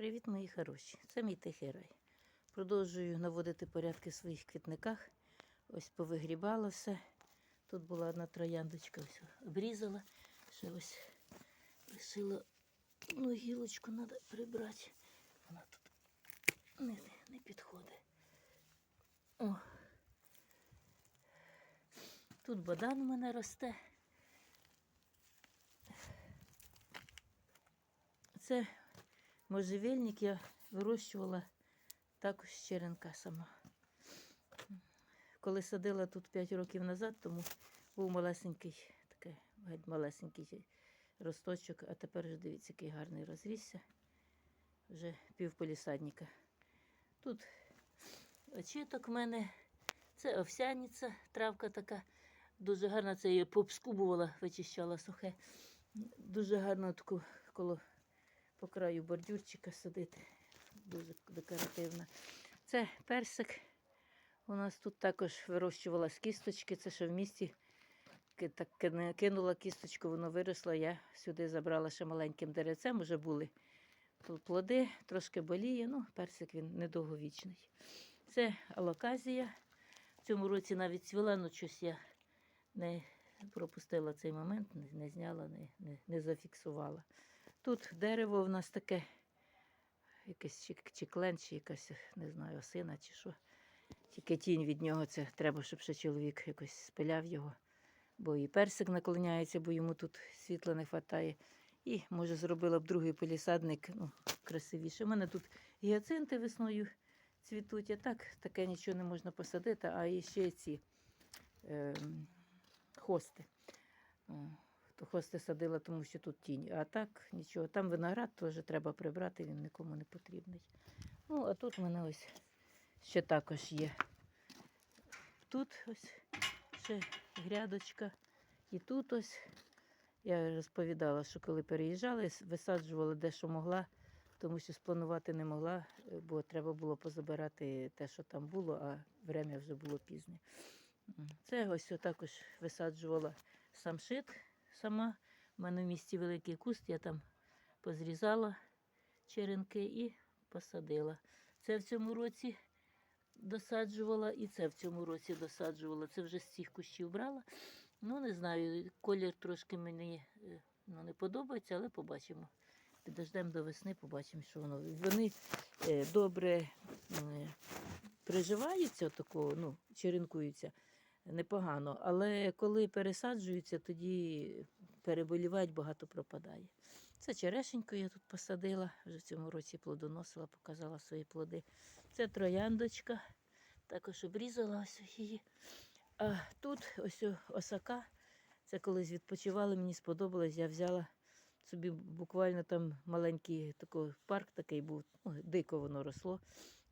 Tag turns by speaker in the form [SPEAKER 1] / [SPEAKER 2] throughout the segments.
[SPEAKER 1] Привіт, мої хороші! Це мій тихий рай. Продовжую наводити порядки в своїх квітниках. Ось повигрібала все. Тут була одна трояндочка, ось обрізала. Ще ось лишила одну гілочку, треба прибрати. Вона тут не, не підходить. О. Тут бадан у мене росте. Це можжевельник я вирощувала також з черенка сама. Коли садила тут 5 років назад, тому був малесенький, такий геть малесенький росточок, а тепер вже дивіться, який гарний розрісся. Вже півполісадника. Тут очіток в мене, це овсяниця, травка така. Дуже гарна, це я її пообскубувала, вичищала сухе. Дуже гарно таку коло по краю бордюрчика садити. Дуже декоративна. Це персик. У нас тут також вирощувала з кісточки. Це ще в місті так кинула кісточку, воно виросло. Я сюди забрала ще маленьким деревцем, вже були плоди, трошки боліє. Ну, персик він недовговічний. Це алоказія. В цьому році навіть цвіла, ну щось я не пропустила цей момент, не, не зняла, не, не, не зафіксувала. Тут дерево в нас таке, якесь чи, чи клен, чи якась, не знаю, осина чи що. Тільки тінь від нього це треба, щоб ще чоловік якось спиляв його. Бо і персик наклоняється, бо йому тут світла не вистачає. І, може, зробила б другий полісадник ну, красивіше. У мене тут гіацинти весною цвітуть, а так таке нічого не можна посадити, а і ще ці ем, хости. Хости садила, тому що тут тінь. А так нічого. Там виноград теж треба прибрати, він нікому не потрібний. Ну, а тут в мене ось ще також є. Тут ось ще грядочка. І тут ось я розповідала, що коли переїжджали, висаджувала де що могла, тому що спланувати не могла, е, бо треба було позабирати те, що там було, а время вже було пізне. Це ось також висаджувала самшит сама. У мене в місті великий куст, я там позрізала черенки і посадила. Це в цьому році досаджувала, і це в цьому році досаджувала. Це вже з цих кущів брала. Ну, не знаю, колір трошки мені е, ну, не подобається, але побачимо. Підождемо до весни, побачимо, що воно. Вони е, добре е, приживаються, такого, ну, черенкуються непогано. Але коли пересаджуються, тоді переболівають, багато пропадає. Це черешеньку я тут посадила, вже в цьому році плодоносила, показала свої плоди. Це трояндочка, також обрізала ось її. А тут ось осака. Це колись відпочивали, мені сподобалось. Я взяла собі буквально там маленький такий парк такий був, ну, дико воно росло.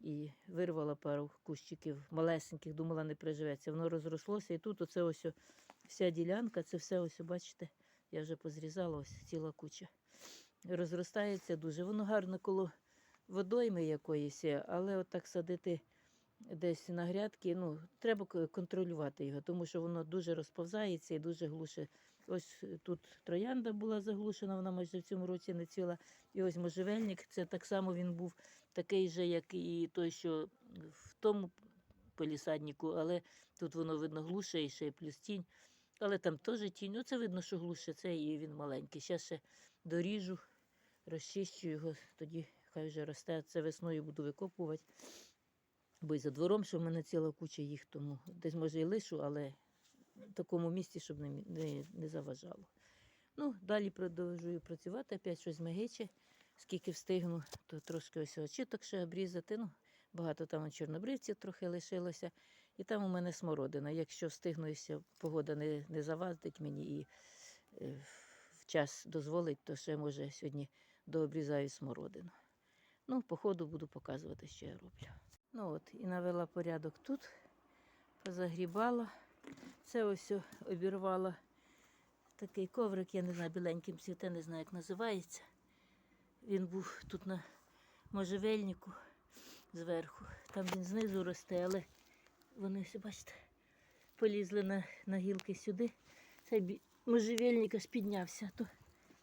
[SPEAKER 1] І вирвала пару кущиків малесеньких, думала, не приживеться. Воно розрослося. І тут оце ось вся ділянка, це все ось, бачите, я вже позрізала, ось ціла куча. Розростається дуже. Воно гарно коло водойми якоїсь, але от так садити десь на грядки, ну, треба контролювати його, тому що воно дуже розповзається і дуже глуше. Ось е, тут троянда була заглушена, вона майже в цьому році не ціла. І ось можжевельник, це так само він був такий же, як і той, що в тому полісаднику, але тут воно видно глуше і ще й плюс тінь. Але там теж тінь. Ну, це видно, що глуше це і він маленький. Ще ще доріжу, розчищу його, тоді хай вже росте. Це весною буду викопувати. Бо і за двором, що в мене ціла куча їх, тому десь може і лишу, але такому місці, щоб не, не, не заважало. Ну, далі продовжую працювати, опять щось мегиче. Скільки встигну, то трошки ось очіток ще обрізати. Ну, багато там чорнобривців трохи лишилося. І там у мене смородина. Якщо встигну, якщо погода не, не завадить мені і е, в час дозволить, то ще може сьогодні дообрізаю смородину. Ну, по ходу буду показувати, що я роблю. Ну от, і навела порядок тут, позагрібала. Це ось обірвала такий коврик, я не знаю, біленьким цвіте, не знаю, як називається. Він був тут на можжевельнику зверху. Там він знизу росте, але вони, ось, бачите, полізли на, на гілки сюди. Цей бі- можжевельник аж піднявся, то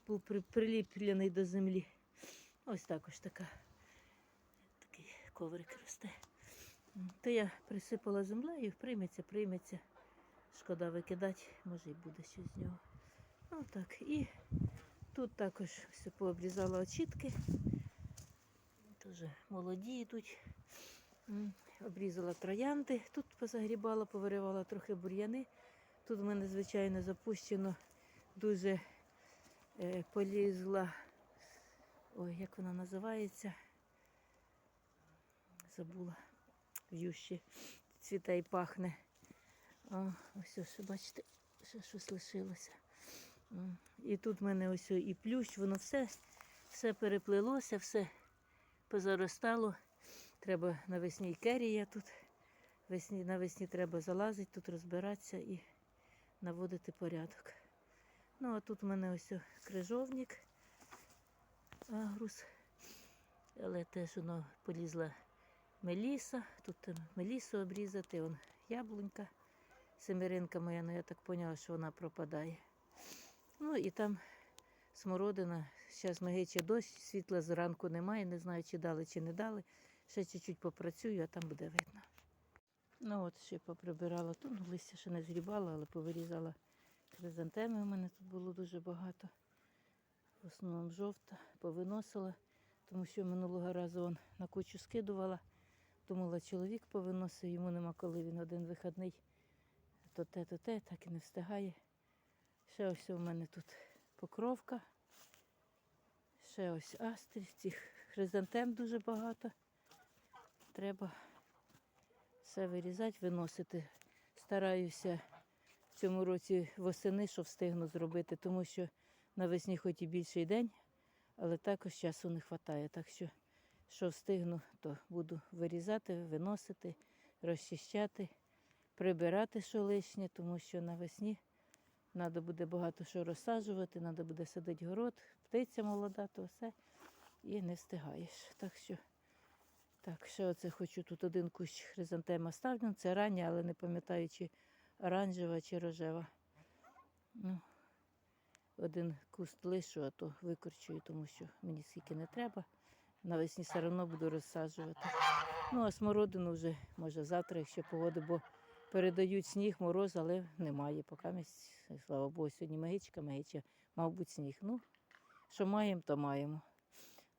[SPEAKER 1] був при, приліплений до землі. Ось також така коврик росте. То я присипала землею, прийметься, прийметься. Шкода викидати, може і буде щось з нього. Ну так. І тут також все пообрізала очітки. Дуже молоді йдуть. Обрізала троянди, тут позагрібала, повиривала трохи бур'яни. Тут в мене, звичайно, запущено дуже е, полізла. Ой, як вона називається? Забула. В'ющі. Цвіте і пахне. О, ось ось, бачите, ще щось лишилося. І тут в мене ось і плющ, воно все, все переплилося, все позаростало. Треба навесні і керія тут. Весні, навесні треба залазити, тут розбиратися і наводити порядок. Ну, а тут в мене ось крижовник, агрус. Але теж воно полізла меліса. Тут мелісу обрізати, он яблунька. Семеринка моя, ну я так поняла, що вона пропадає. Ну і там смородина. Зараз мигиче дощ, світла зранку немає, не знаю, чи дали, чи не дали. Ще чуть-чуть попрацюю, а там буде видно. Ну от ще поприбирала тут, ну, листя ще не згрібала, але повирізала хризантеми. У мене тут було дуже багато. В основному жовта, повиносила, тому що минулого разу он на кучу скидувала. Думала, чоловік повиносив, йому нема коли він один вихідний. То те, то те, так і не встигає. Ще ось у мене тут покровка. Ще ось астрі, цих хризантем дуже багато. Треба все вирізати, виносити. Стараюся в цьому році восени, що встигну зробити, тому що навесні хоч і більший день, але також часу не вистачає. Так що, що встигну, то буду вирізати, виносити, розчищати, прибирати, що лишнє, тому що навесні треба буде багато що розсаджувати, треба буде садити город, птиця молода, то все. І не встигаєш. Так що, так, ще оце хочу тут один кущ хризантема ставлю. Це рання, але не пам'ятаю, чи оранжева, чи рожева. Ну, один куст лишу, а то викорчую, тому що мені скільки не треба. Навесні все одно буду розсаджувати. Ну, а смородину вже, може, завтра, якщо погода, бо передають сніг, мороз, але немає. Поки місць, слава Богу, сьогодні магічка, магічка, мабуть, сніг. Ну, що маємо, то маємо.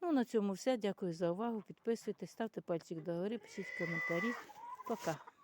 [SPEAKER 1] Ну, на цьому все. Дякую за увагу. Підписуйтесь, ставте пальчик догори, пишіть коментарі. Пока.